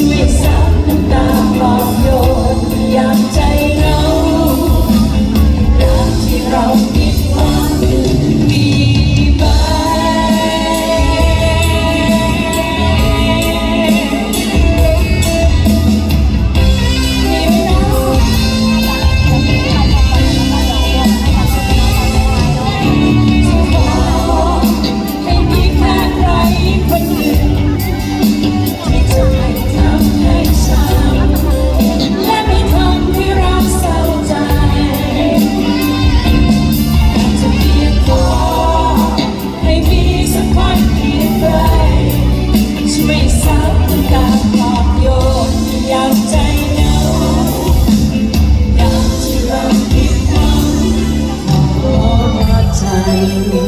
ชีวิตซ้ำน้ำตาปลอบ you.